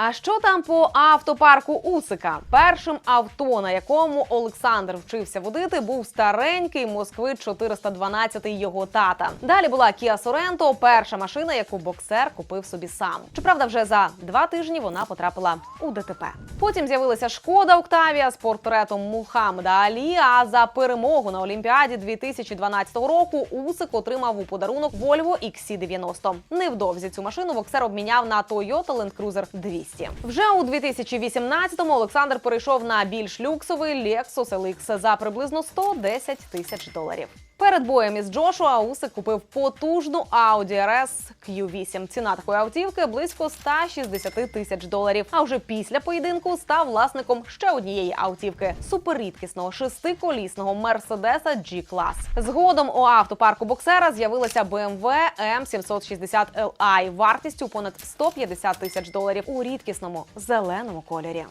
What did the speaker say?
А що там по автопарку Усика? Першим авто, на якому Олександр вчився водити, був старенький Москвич 412 його тата. Далі була Kia Sorento, перша машина, яку боксер купив собі сам. Щоправда, вже за два тижні вона потрапила у ДТП. Потім з'явилася Шкода Октавія з портретом Мухаммеда Алі. А за перемогу на Олімпіаді 2012 року Усик отримав у подарунок Volvo XC90. Невдовзі цю машину боксер обміняв на Toyota Land Cruiser 200. Вже у 2018-му Олександр перейшов на більш люксовий Lexus LX за приблизно 110 тисяч доларів. Перед боєм із Джошуа Усик купив потужну Audi RS Q8. Ціна такої автівки близько 160 тисяч доларів. А вже після поєдинку став власником ще однієї автівки суперрідкісного шестиколісного Мерседеса G-Class. Згодом у автопарку боксера з'явилася BMW M760 Li вартістю понад 150 тисяч доларів у рідкісному зеленому кольорі.